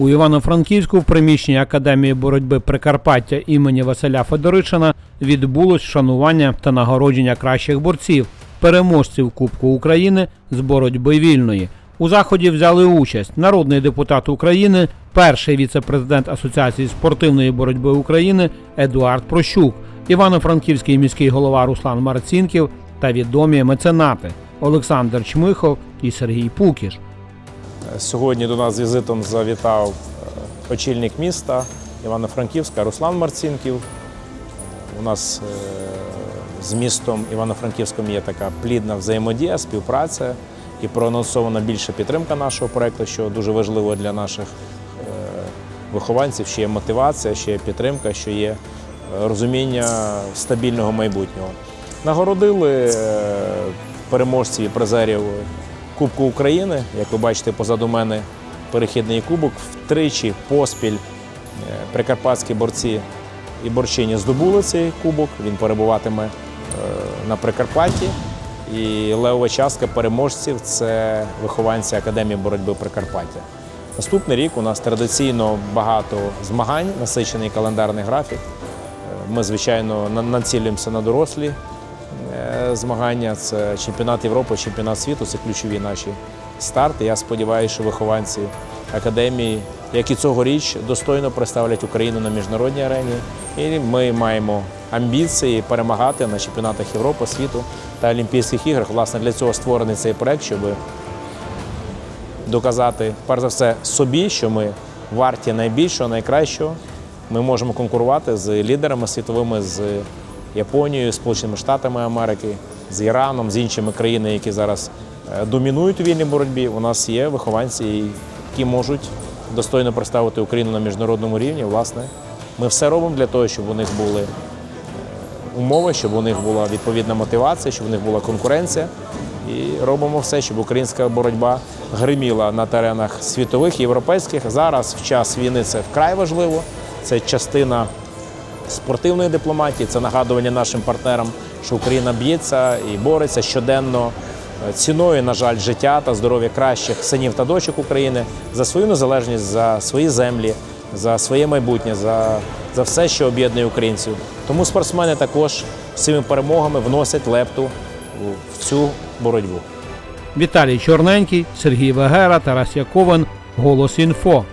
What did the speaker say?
У Івано-Франківську в приміщенні Академії боротьби Прикарпаття імені Василя Федоришина відбулось вшанування та нагородження кращих борців, переможців Кубку України з боротьби вільної. У заході взяли участь народний депутат України, перший віце-президент Асоціації спортивної боротьби України Едуард Прощук, Івано-Франківський міський голова Руслан Марцінків та відомі меценати Олександр Чмихов і Сергій Пукіш. Сьогодні до нас з візитом завітав е, очільник міста Івано-Франківська Руслан Марцінків. У нас е, з містом Івано-Франківським є така плідна взаємодія, співпраця і проанонсована більша підтримка нашого проєкту, що дуже важливо для наших е, вихованців, що є мотивація, що є підтримка, що є розуміння стабільного майбутнього. Нагородили переможців і призерів Кубку України. Як ви бачите, позаду мене перехідний кубок. Втричі поспіль е, прикарпатські борці і борчині здобули цей кубок. Він перебуватиме е, на Прикарпатті. І левова частка переможців це вихованці Академії боротьби Прикарпаття. Наступний рік у нас традиційно багато змагань, насичений календарний графік. Е, Ми, звичайно, націлюємося на дорослі змагання. Це чемпіонат Європи, чемпіонат світу це ключові наші старти. Я сподіваюся, що вихованці академії, як і цьогоріч, достойно представлять Україну на міжнародній арені. І ми маємо амбіції перемагати на чемпіонатах Європи, світу та Олімпійських іграх. Власне, для цього створений цей проект, щоб доказати, перш за все, собі, що ми варті найбільшого, найкращого. Ми можемо конкурувати з лідерами світовими, з Японією, Сполученими Штатами Америки, з Іраном, з іншими країнами, які зараз е, домінують у вільній боротьбі. У нас є вихованці, які можуть достойно представити Україну на міжнародному рівні. Власне, ми все робимо для того, щоб у них були умови, щоб у них була відповідна мотивація, щоб у них була конкуренція. І робимо все, щоб українська боротьба гриміла на теренах світових, європейських. Зараз, в час війни, це вкрай важливо. Це частина спортивної дипломатії, це нагадування нашим партнерам, що Україна б'ється і бореться щоденно е, ціною, на жаль, життя та здоров'я кращих синів та дочок України за свою незалежність, за свої землі, за своє майбутнє, за, за все, що об'єднує українців. Тому спортсмени також цими перемогами вносять лепту в цю боротьбу. Віталій Чорненький, Сергій Вегера, Тарас Яковин, Голос Інфо.